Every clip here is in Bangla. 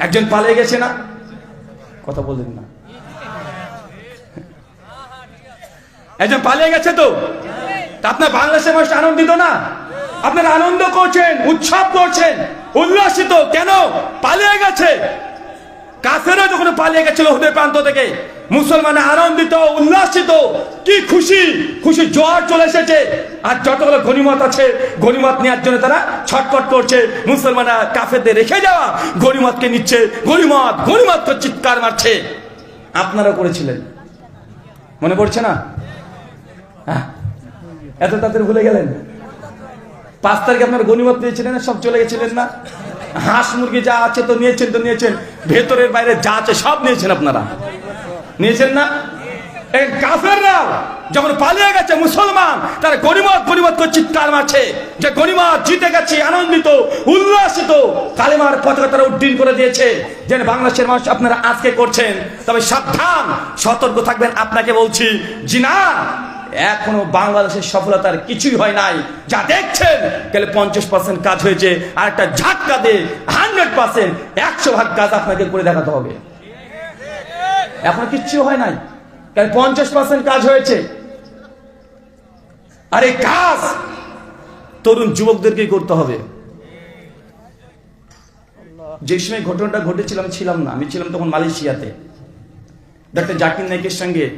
একজন পালিয়ে গেছে না? কথা বলেন না। একজন পালিয়ে গেছে তো? তা আপনার বাংলাদেশের মানুষ আনন্দিত না? আপনারা আনন্দ করছেন উৎসব করছেন উল্লাসিত। কেন? পালিয়ে গেছে। কাফেরও যখন পালিয়ে গেছিল হুদের প্রান্ত থেকে মুসলমান আনন্দিত, উল্লাসিত, কি খুশি খুশি জোয়ার চলে এসেছে। আর যতগুলো গণিমত আছে, গণিমত নেওয়ার জন্য তারা ছটফট করছে। মুসলমানরা কাফেরদের রেখে যাওয়া, গণিমতকে নিচ্ছে, গণিমত করে চিৎকার মারছে। আপনারা করেছিলেন। মনে পড়ছে না? হ্যাঁ। এত তাড়াতাড়ি ভুলে গেলেন? পাঁচ তারিখে আপনার গণিমত পেয়েছিলেন না সব চলে গেছিলেন না? হাঁস মুরগি যা আছে তো নিয়েছেন তো নিয়েছেন। ভেতরের বাইরে যা আছে সব নিয়েছেন আপনারা। নিয়েছেন না? এই কাফেররা যখন পালিয়ে গেছে মুসলমান, তারা গরিমত গরিমত করে চিৎকার মারছে। যে গরিমত জিতে গেছে, আনন্দিত, উল্লাসিত, কালেমার পতাকা তারা উড্ডীন করে দিয়েছে। যে বাংলাদেশের মানুষ আপনারা আজকে করছেন। তবে সাবধান, সতর্ক থাকবেন, আপনাকে বলছি জি না এখনও বাংলাদেশের সফলতার কিছুই হয় নাই। যা দেখছেন, গেলে পঞ্চাশ পার্সেন্ট কাজ হয়েছে আর একটা ঝাটকা দিয়ে হান্ড্রেড পার্সেন্ট একশো ভাগ কাজ আপনাকে করে দেখাতে হবে। এখন কিচ্ছু হয় নাই। পঞ্চাশ পার্সেন্ট কাজ হয়েছে। আর এই কাজ! তরুণ যুবকদেরকেই করতে হবে। যে সময় ঘটনাটা ঘটেছিল, আমি ছিলাম না। আমি ছিলাম তখন মালয়েশিয়াতে। ডক্টর জাকির নাইকের সঙ্গে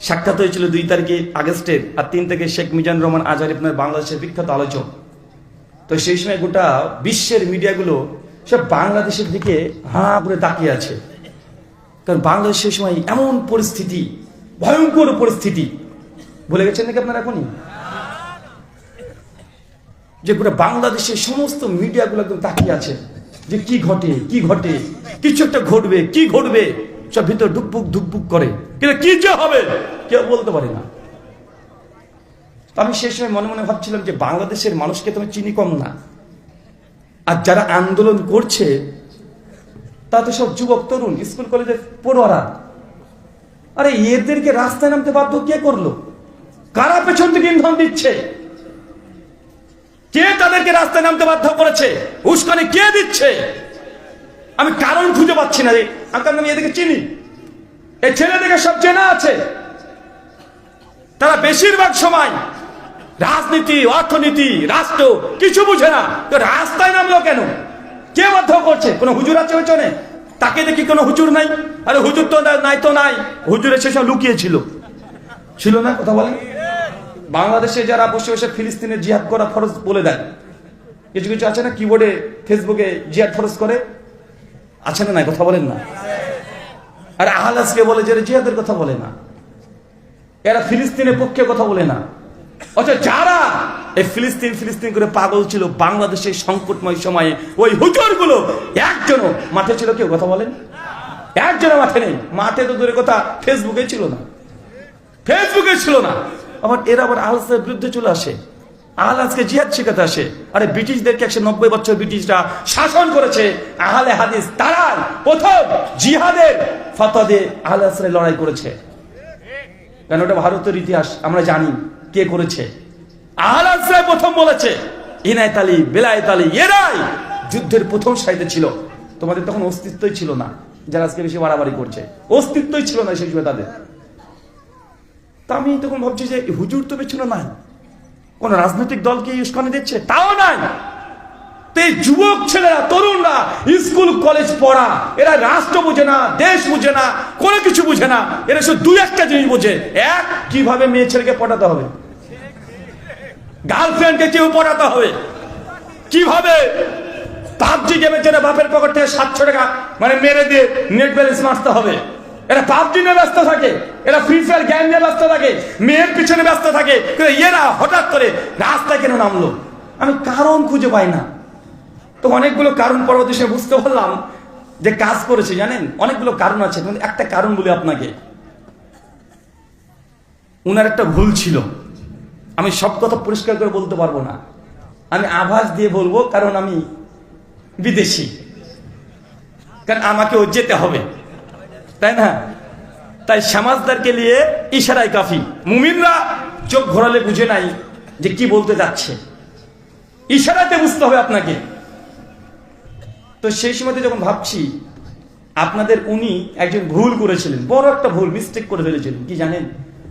সাক্ষাৎ হয়েছিল দুই তারিখে আগস্টের আর তিন থেকে শেখ মিজানুর রহমান আজহার আপনার বাংলাদেশের বিখ্যাত আলোচক। তো সেই সময় গোটা বিশ্বের মিডিয়াগুলো সব বাংলাদেশের দিকে হাঁ করে তাকিয়ে আছে। কারণ বাংলাদেশ সেই সময় এমন পরিস্থিতি, ভয়ঙ্কর পরিস্থিতি। ভুলে গেছেন নাকি আপনারা এখনই? যে পুরো বাংলাদেশের সমস্ত মিডিয়াগুলো একদম তাকিয়ে আছে। যে কি ঘটে কি ঘটে, কিছু একটা ঘটবে, কি ঘটবে? সব ভিতর ডুকপুক ধুকপুক করে। কিন্তু কি যে হবে, কেউ বলতে পারে না। আমি সেই সময় মনে মনে ভাবছিলাম যে বাংলাদেশের মানুষকে তুমি চিনি কম না। আর যারা আন্দোলন করছে তা তো সব যুবক, তরুণ, স্কুল, কলেজের পড়ুয়ারা। আরে এদেরকে রাস্তায় নামতে বাধ্য কে করল? কারা পেছন থেকে ইন্ধন দিচ্ছে? কে তাদেরকে রাস্তায় নামতে বাধ্য করেছে? উস্কানি কে দিচ্ছে? আমি কারণ খুঁজে পাচ্ছি না রে। আমি এদেরকে চিনি। এই ছেলেদেরকে সব চেনা আছে। তারা বেশিরভাগ সময় রাজনীতি, অর্থনীতি, রাষ্ট্র, কিছু বুঝে না। তো রাস্তায় নামলো কেন? কে বাধ্য করছে? কোনো হুজুর আছে পেছনে? তাকে দেখি কোনো হুজুর নাই। আরে হুজুর তো নাই তো নাই। হুজুরের সেসব লুকিয়েছিল। ছিল না? কথা বলেন। বাংলাদেশে যারা বসে বসে ফিলিস্তিনের জিহাদ করা ফরজ বলে দেয়। কিছু কিছু আছে না? কিবোর্ডে ফেসবুকে জিহাদ ফরজ করে। আছে না কথা বলেন না। আর আহলাসকে বলে যে এরা জিহাদের কথা বলে না। এরা ফিলিস্তিনের পক্ষে কথা বলে না। অথচ যারা এই ফিলিস্তিন ফিলিস্তিন করে পাগল ছিল, বাংলাদেশের সংকটময় সময়ে ওই হুজুরগুলো একজনও মাঠে ছিল কেউ? কথা বলেন। একজনের মাঠে নেই। মাঠে তো দূরে কথা ফেসবুকে ছিল না। ফেসবুকে ছিল না। আবার এরা আবার আহলাসের বিরুদ্ধে চলে আসে। আহলাসকে জিহাদ শেখাতে আসে। আরে ব্রিটিশদেরকে একশো নব্বই বছর ব্রিটিশরা শাসন করেছে। আহলে হাদিস তারাই প্রথম জিহাদের ফতোয়া আহলে হাদিসের লড়াই করেছে। ওটা ভারতের ইতিহাস? আমরা জানি কে করেছে। প্রথম বলেছে, ইনায়ত আলী, বেলায়েত আলী, এরাই যুদ্ধের প্রথম সাইডে ছিল। তোমাদের তখন অস্তিত্বই ছিল না, যারা আজকে বেশি বাড়াবাড়ি করছে। অস্তিত্বই ছিল না সেই সময় তাদের। তা আমি তখন ভাবছি যে হুজুর তো পেছনে নাই। কোন রাজনৈতিক দলকে উস্কানি দিচ্ছে? তাও নাই। যুবক ছেলেরা, তরুণরা, স্কুল, কলেজ পড়া, এরা রাষ্ট্র বুঝে না, দেশ বুঝে না, কোনো কিছু বুঝে না, এরা শুধু দুই একটা জিনিস বোঝে। এক, কীভাবে মেয়ে ছেলেকে পটাতে হবে? গার্লফ্রেন্ডকে কেউ পটাতে হবে? কীভাবে পাবজি গেমের জন্য বাপের পকেট থেকে সাতশো টাকা মানে মেরে দিয়ে নেট ব্যালেন্স মারতে হবে? এরা পাবজি নিয়ে ব্যস্ত থাকে, এরা ফ্রি ফায়ার গেম নিয়ে ব্যস্ত থাকে, মেয়ের পিছনে ব্যস্ত থাকে এরা হঠাৎ করে রাস্তায় কেন নামলো? আমি কারণ খুঁজে পাই না। তো অনেকগুলো কারণ পরবর্তী সময় বুঝতে পারলাম যে কাজ করেছে, জানেন? অনেকগুলো কারণ আছে কিন্তু একটা কারণ বলি আপনাকে। উনার একটা ভুল ছিল। আমি সব কথা পরিষ্কার করে বলতে পারব না। আমি আভাস দিয়ে বলব, কারণ আমি বিদেশি। কারণ আমাকেও যেতে হবে। তাই না? তাই সমাজদারকে নিয়ে ইশারায় কাফি মুমিনরা চোখ ঘোরালে বুঝে নাই যে কি বলতে যাচ্ছে। ইশারাতে বুঝতে হবে আপনাকে। তো সেই সময়তে যখন ভাবছি, আপনাদের উনি একজন ভুল করেছিলেন, বড় একটা ভুল মিস্টেক করে ফেলেছিলেন, কি জানেন?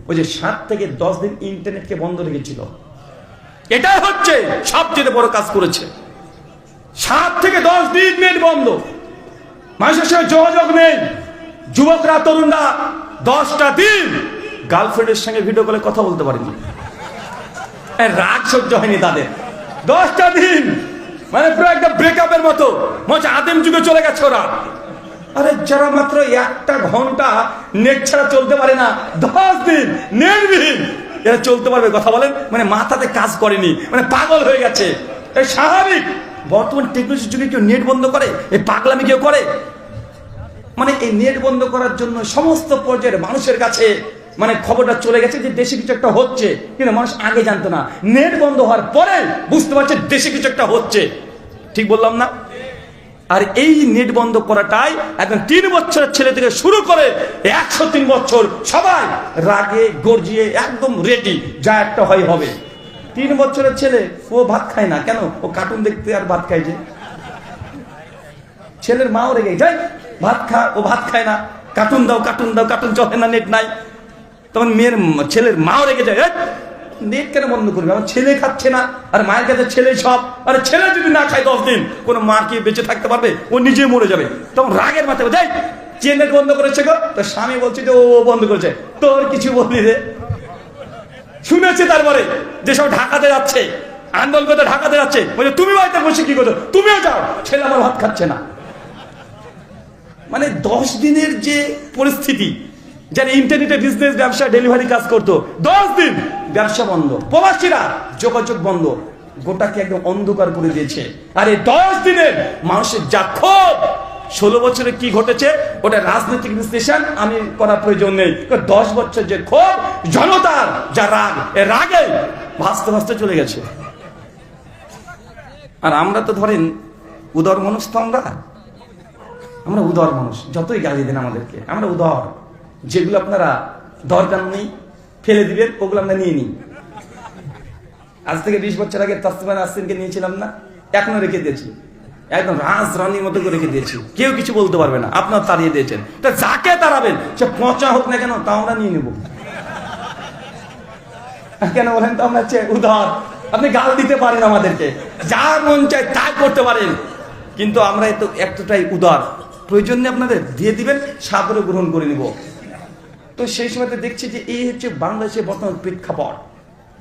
ওই যে সাত থেকে দশ দিন ইন্টারনেটকে বন্ধ রেখেছিল। এটাই হচ্ছে সবচেয়ে বড় কাজ করেছে। সাত থেকে দশ দিন নেট বন্ধ। মানুষের সঙ্গে যোগাযোগ নেই। যুবকরা, তরুণরা, দশটা দিন গার্লফ্রেন্ডের সঙ্গে ভিডিও কলে কথা বলতে পারেনি। রাগ সহ্য হয়নি তাদের। দশটা দিন মানে পুরো একটা ব্রেকআপের মতো। মনে আদিম যুগে চলে গেছে ওরা। আরে যারা মাত্র একটা ঘণ্টা নেট ছাড়া চলতে পারে না, দশ দিন নেটবিহীন এরা চলতে পারবে, কথা বলেন মানে মাথাতে কাজ করেনি মানে পাগল হয়ে গেছে। স্বাভাবিক। বর্তমান টেকনোলজির যুগে কেউ নেট বন্ধ করে এই পাগলামি কেউ করে? মানে এই নেট বন্ধ করার জন্য সমস্ত পর্যায়ের মানুষের কাছে মানে খবরটা চলে গেছে যে দেশে কিছু একটা হচ্ছে। কিন্তু মানুষ আগে জানতো না। নেট বন্ধ হওয়ার পরে বুঝতে পারছে দেশে কিছু একটা হচ্ছে। ঠিক বললাম না? আর এই নেট বন্ধ করাটাই একদম তিন বছরের ছেলে থেকে শুরু করে একশো তিন বছর সবাই রাগে, গর্জিয়ে একদম রেডি যা একটা হয় হবে। তিন বছরের ছেলে, ও ভাত খায় না। কেন? ও কার্টুন দেখতে আর ভাত খায় যে। ছেলের মাও রেগে যায়। ভাত খা ও ভাত খায় না। কার্টুন দাও কার্টুন দাও কার্টুন চলে না নেট নাই। তখন মেয়ের ছেলের মাও রেগে যায় "এই, নেট কেন বন্ধ করবে? আমার ছেলে খাচ্ছে না। আর মায়ের কাছে ছেলে সব। আরে ছেলে যদি না খায় দশ দিন কোনো মা কি বেঁচে থাকতে পারবে? ও নিজে মরে যাবে। তখন রাগের মাথায় যাই যে নেট বন্ধ করেছে গো? তো স্বামী বলছে যে ও বন্ধ করেছে। তোর কিছু বললি রে? শুনেছে তারপরে যে সব ঢাকাতে যাচ্ছে আন্দোলন করতে ঢাকাতে যাচ্ছে বলছে তুমি বাড়িতে বসে কি করছ? তুমিও যাও। ছেলে আমার ভাত খাচ্ছে না। মানে দশ দিনের যে পরিস্থিতি যারা ইন্টারনেটে বিজনেস ব্যবসা ডেলিভারি কাজ করতো, দশ দিন ব্যবসা বন্ধ, প্রবাসীরা যোগাযোগ বন্ধ, গোটাকে একদম অন্ধকার করে দিয়েছে। আর এই দশ দিনের মানুষের যা ক্ষোভ ষোলো বছরে কি ঘটেছে, ওটা রাজনৈতিক বিশ্লেষণ, আমি করার প্রয়োজন নেই। দশ বছর যে ক্ষোভ জনতার যা রাগ, এ রাগে ভাসতে ভাসতে চলে গেছে। আর আমরা তো ধরেন উদর মানুষ তো আমরা। আমরা উদার মানুষ, যতই গালি দেন আমাদেরকে, আমরা উদার। যেগুলো আপনারা দরকার নেই, ফেলে দিবেন, ওগুলো আমরা নিয়ে নিই। আজ থেকে বিশ বছর আগে তাসমান আসিনকে নিয়েছিলাম না, এখনও রেখে দিয়েছি। একদম রাজ রানীর মতো করে রেখে দিয়েছি। কেউ কিছু বলতে পারবে না, আপনার তাড়িয়ে দিয়েছেন। তা যাকে তাড়াবেন, সে পচা হোক না কেন, তা আমরা নিয়ে নেব। কেন বলেন তো, আমরা হচ্ছে উদার। আপনি গাল দিতে পারেন আমাদেরকে, যা মন চায় তাই করতে পারেন। কিন্তু আমরা এত এতটাই উদার। প্রয়োজন নেই আপনাদের, দিয়ে দিবেন, সাদরে গ্রহণ করে নিব। তো সেই সময়তে দেখছি যে এই হচ্ছে বাংলাদেশের বর্তমান প্রেক্ষাপট।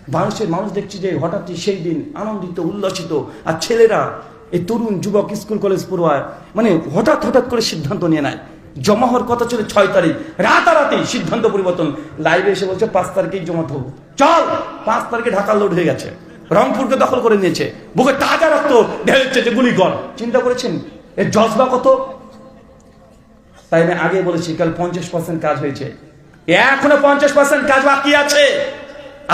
বাংলাদেশের মানুষ দেখছি যে হঠাৎই সেই দিন আনন্দিত, উল্লসিত, আর ছেলেরা, এই তরুণ যুবক স্কুল, কলেজ পড়ুয়ায় মানে হঠাৎ হঠাৎ করে সিদ্ধান্ত নিয়ে নেয়। জমা হওয়ার কথা ছিল ছয় তারিখ। রাতারাতি সিদ্ধান্ত পরিবর্তন। লাইভে এসে বলছে, পাঁচ তারিখেই জমা হব। চল, পাঁচ তারিখে ঢাকা লোড হয়ে গেছে। রংপুরকে দখল করে নিয়েছে। বুকে তাজা রক্ত ঢেলেছে যে গুলি কর। চিন্তা করেছেন? এর জজবা কত? তাই আমি আগে বলেছি, কাল পঞ্চাশ পার্সেন্ট কাজ হয়েছে। এখনও পঞ্চাশ পার্সেন্ট কাজ বাকি আছে।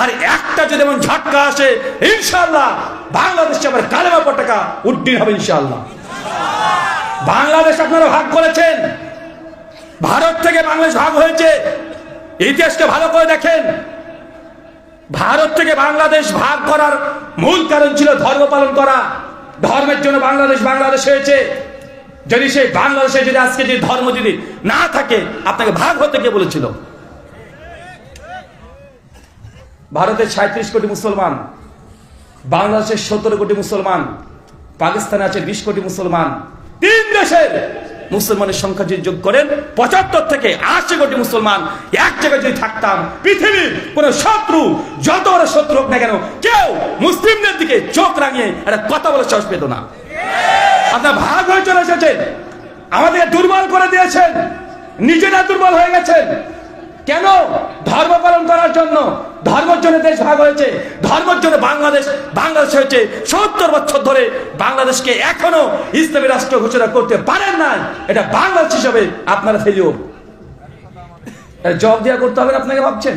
আর একটা যদি এমন ঝটকা আসে ইনশাল্লাহ বাংলাদেশে আবার কালেমা পতাকা উড্ডীন হবে ইনশাল্লাহ বাংলাদেশ আপনারা ভাগ করেছেন। ভারত থেকে বাংলাদেশ ভাগ হয়েছে। ইতিহাসকে ভালো করে দেখেন। ভারত থেকে বাংলাদেশ ভাগ করার মূল কারণ ছিল ধর্ম পালন করা। ধর্মের জন্য বাংলাদেশ বাংলাদেশ হয়েছে। যদি সেই বাংলাদেশে যদি আজকে যদি ধর্ম যদি না থাকে, আপনাকে ভাগ হতে কে বলেছিল? ভারতের সাঁত্রিশ কোটি মুসলমান, বাংলাদেশের সতেরো কোটি মুসলমান, পাকিস্তানে আছে বিশ কোটি মুসলমান। তিন দেশের মুসলমানের সংখ্যা যদি যোগ করেন, পঁচাত্তর থেকে আশি কোটি মুসলমান, এক জায়গায় যদি থাকতাম, পৃথিবীর কোন শত্রু, যত বড় শত্রু হোক না কেন, কেউ মুসলিমদের দিকে চোখ রাঙিয়ে একটা কথা বলে সাহস পেত না। আপনার ভাগ হয়ে চলে এসেছেন আমাদের দুর্বল করে দিয়েছেন। নিজেরা দুর্বল হয়ে গেছেন। কেন? ধর্ম পালন করার জন্য। ধর্মের জন্য দেশ ভাগ হয়েছে। ধর্মের জন্য বাংলাদেশ বাংলাদেশ হয়েছে সত্তর বছর ধরে বাংলাদেশকে এখনও ইসলামী রাষ্ট্র ঘোষণা করতে পারেন না এটা বাংলাদেশ হিসাবে আপনারা ফেলিও। জব দেওয়া করতে হবে আপনাকে ভাবছেন?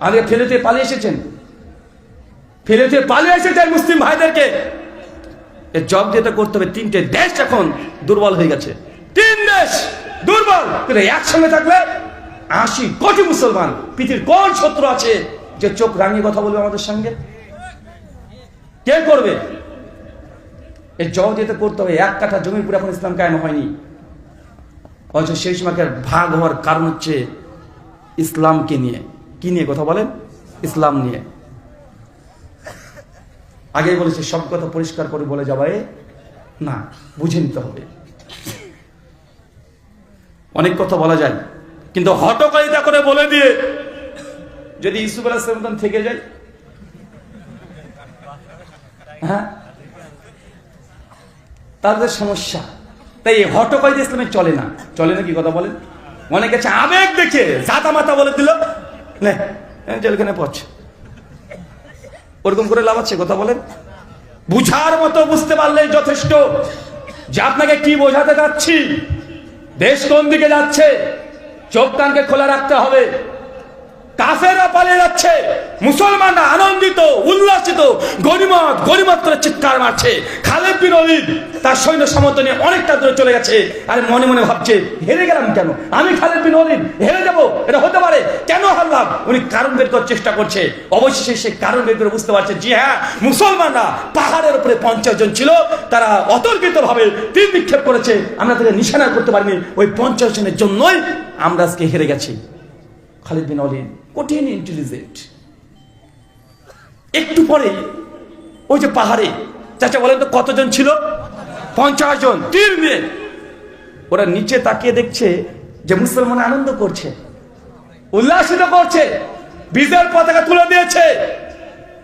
আগে ফেলেতে পালিয়ে এসেছেন। ফেলেতে পালিয়ে এসেছেন মুসলিম ভাইদেরকে। এ জব দিতে করতে হবে তিনটে দেশ এখন দুর্বল হয়ে গেছে। তিন দেশ দুর্বল। একসঙ্গে থাকলে আশি কোটি মুসলমান, পৃথিবীর কোন শত্রু আছে যে চোখ রাঙিয়ে কথা বলবে আমাদের সঙ্গে? কে করবে? এই জব দিতে করতে হবে, এক কাঠা জমির পুরো এখন ইসলাম কায়েম হয়নি। অথচ সেই সময়কার ভাগ হওয়ার কারণ হচ্ছে ইসলামকে নিয়ে। কি নিয়ে কথা বলেন? ইসলাম নিয়ে। আগে বলেছে, সব কথা পরিষ্কার করে বলে যাবে। না, বুঝে নিতে হবে। অনেক কথা বলা যায়, কিন্তু হটকারিতা করে বলে দিয়ে যদি ইসুফ আলাহিসাম থেকে যায় হ্যাঁ? তাদের সমস্যা, তাই এই ইসলামে চলে না। চলে না কি কথা বলেন? অনেক আবেগ দেখে জাতা মাতা বলে দিল জেলখানে পড়ছে। ওরকম করে লাভ আছে, কথা বলেন? বুঝার মতো বুঝতে পারলে যথেষ্ট। যে আপনাকে কি বোঝাতে চাচ্ছি, দেশ কোন দিকে যাচ্ছে, চোখ কানকে খোলা রাখতে হবে। কাফেরা পালিয়ে যাচ্ছে, মুসলমানরা আনন্দিত, উল্লাসিত, গরিমত গরিমত করে চিৎকার মারছে। খালেদ বিন অলিদ তার সৈন্য সামন্ত নিয়ে অনেকটা দূরে চলে গেছে। আর মনে মনে ভাবছে, হেরে গেলাম কেন? আমি খালেদ বিন অলিদ হেরে যাব? এটা হতে পারে। কেন হারলাম উনি কারণ বের করার চেষ্টা করছে। অবশেষে সে কারণ বের করে বুঝতে পারছে জি হ্যাঁ মুসলমানরা পাহাড়ের উপরে পঞ্চাশ জন ছিল, তারা অতর্কিত ভাবে তীর নিক্ষেপ করেছে। আমরা তাদের নিশানা করতে পারিনি। ওই পঞ্চাশ জনের জন্যই আমরা আজকে হেরে গেছি। খালিদ বিন অলিদ কঠিন ইন্টেলিজেন্ট একটু পরে, ওই যে পাহাড়ে, চাচা বলেন তো কতজন ছিল? পঞ্চাশ জন। ওরা নিচে তাকিয়ে দেখছে যে মুসলমান আনন্দ করছে, উল্লাসিত করছে, বিজয়ের পতাকা তুলে দিয়েছে,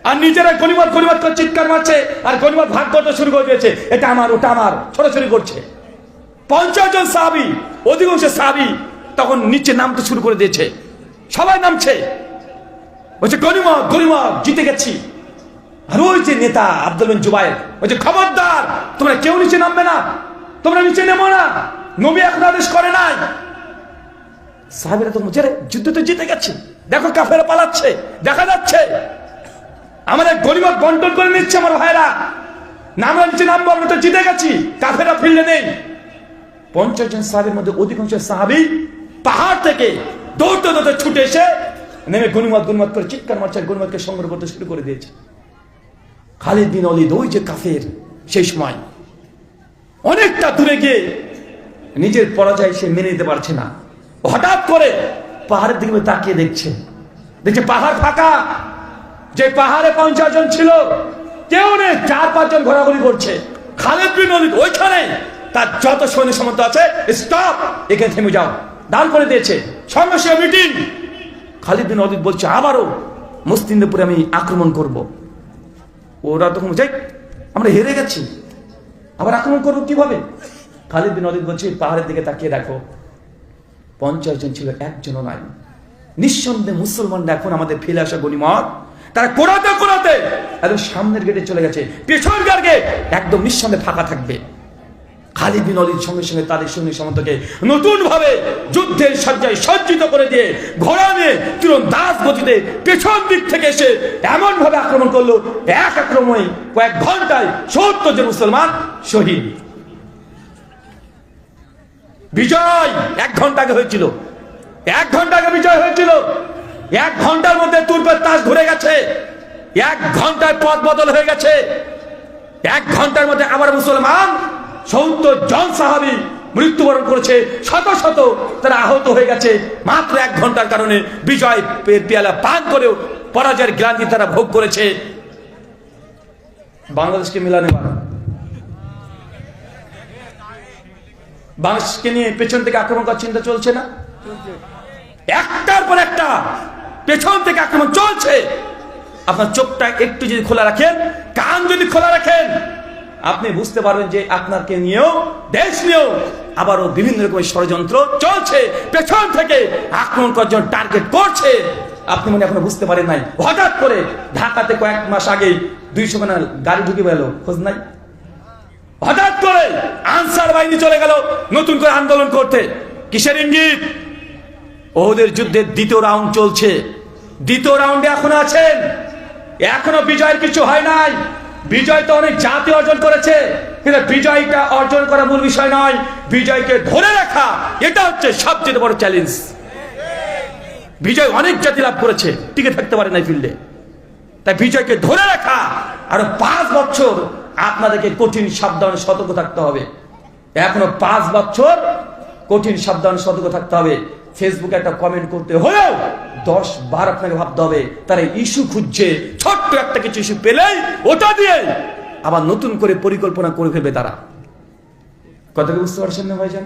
আর নিজেরা গরিমত গরিমত করে চিৎকার মারছে, আর গরিমত ভাগ করতে শুরু করে দিয়েছে। এটা আমার, ওটা আমার, ছোড়াছড়ি করছে। পঞ্চাশ জন সাহাবি, অধিকাংশ সাহাবি তখন নিচে নামতে শুরু করে দিয়েছে। সবাই নামছে। বলছে গরিমত গরিমা জিতে গেছি। আর ওই যে নেতা আব্দুল বিন জুবাইর বলছে খবরদার তোমরা কেউ নিচে নামবে না তোমরা নিচে নেমো না নবী এখন আদেশ করে নাই। সাহাবিরা তো "রে, যুদ্ধ তো জিতে গেছে। দেখো কাফেরা পালাচ্ছে দেখা যাচ্ছে। আমাদের গরিমত বন্টন করে নিচ্ছে আমার ভাইরা। না আমরা নিচে নামবো আমরা তো জিতে গেছি কাফেরা ফিরলে নেই। পঞ্চাশ জন সাহাবির মধ্যে অধিকাংশ সাহাবি পাহাড় থেকে দৌড়তে দৌড়তে ছুটে এসে নেমে করে চিৎকার মারছে সংগ্রহ করতে শুরু করে দিয়েছে। খালিদ অলিদ ওই যে কাফের, সেই সময় অনেকটা দূরে গিয়ে নিজের পরাজয় সে মেনে নিতে পারছে না। হঠাৎ করে পাহাড়ের দিকে তাকিয়ে দেখছে। দেখছে পাহাড় ফাঁকা। যে পাহাড়ে পঞ্চাশ জন ছিল, কেউ নেই, চার পাঁচজন ঘোরাঘুরি করছে। খালেদ বিন অলিদ ওইখানে তার যত সৈন্য সামন্ত আছে স্টপ এখানে থেমে যাও। দান করে দিয়েছে। সমস্যা মিটিং খালিদ বিন অলিদ বলছে আবারও মুসলিমদের আমি আক্রমণ করব। ওরা তখন যাই আমরা হেরে গেছি। আবার আক্রমণ করব কীভাবে? খালিদ বিন অলিদ বলছে পাহাড়ের দিকে তাকিয়ে দেখো পঞ্চাশ জন ছিল একজনও নাই। নিঃসন্দেহে মুসলমানরা এখন আমাদের ফেলে আসা গণিমত তারা কোরাতে কোরাতে একদম সামনের গেটে চলে গেছে পেছনকার গেট একদম নিঃসন্দেহে ফাঁকা থাকবে। খালিদ বিন অলির সঙ্গে সঙ্গে তাদের সৈন্য সামন্তকে নতুন ভাবে যুদ্ধের সজ্জায় সজ্জিত করে দিয়ে ঘোড়া নিয়ে দাস গতিতে পেছন দিক থেকে এসে এমন ভাবে আক্রমণ করল। এক আক্রমণে কয়েক ঘন্টায় সত্তর জন মুসলমান শহীদ। বিজয় এক ঘণ্টা আগে হয়েছিল। এক ঘণ্টা আগে বিজয় হয়েছিল। এক ঘণ্টার মধ্যে তুর্পের তাস ঘুরে গেছে। এক ঘন্টায় পথ বদল হয়ে গেছে। এক ঘণ্টার মধ্যে আবার মুসলমান সত্তর জন সাহাবি মৃত্যুবরণ করেছে, শত শত তারা আহত হয়ে গেছে। মাত্র এক ঘণ্টার কারণে বিজয় পেয়ালা পান করেও পরাজয়ের গ্লান্তি তারা ভোগ করেছে। বাংলাদেশকে মিলানে বাংলাদেশকে নিয়ে পেছন থেকে আক্রমণ করার চিন্তা চলছে না? একটার পর একটা পেছন থেকে আক্রমণ চলছে। আপনার চোখটা একটু যদি খোলা রাখেন, কান যদি খোলা রাখেন আপনি বুঝতে পারবেন যে আপনাকে নিয়েও, দেশ নিয়েও আবারও বিভিন্ন রকমের ষড়যন্ত্র চলছে, পেছন থেকে আক্রমণ করার টার্গেট করছে। আপনি মনে এখনও বুঝতে পারেন নাই। হঠাৎ করে ঢাকাতে কয়েক মাস আগেই দুইশো খানা গাড়ি ঢুকে গেল খোঁজ নাই? হঠাৎ করে আনসার বাহিনী চলে গেল নতুন করে আন্দোলন করতে। কিসের ইঙ্গিত? ওদের যুদ্ধের দ্বিতীয় রাউন্ড চলছে। দ্বিতীয় রাউন্ডে এখনও আছেন। এখনও বিজয়ের কিছু হয় নাই। বিজয় তো অনেক জাতি অর্জন করেছে, কিন্তু বিজয়টা অর্জন করা মূল বিষয় নয়। বিজয়কে ধরে রাখা, এটা হচ্ছে সবচেয়ে বড় চ্যালেঞ্জ বিজয় অনেক জাতি লাভ করেছে, টিকে থাকতে পারে না ফিল্ডে তাই বিজয়কে ধরে রাখা, আরও পাঁচ বছর আপনাদেরকে কঠিন সাবধান সতর্ক থাকতে হবে। এখনও পাঁচ বছর কঠিন সাবধান সতর্ক থাকতে হবে। ফেসবুকে একটা কমেন্ট করতে হলেও দশ বার আপনাকে ভাবতে হবে, তারা ইস্যু খুঁজছে। ছোট্ট একটা কিছু ইস্যু পেলেই ওটা দিয়ে আবার নতুন করে পরিকল্পনা করে ফেলবে তারা। কথা বুঝতে পারছেন না ভাইজান?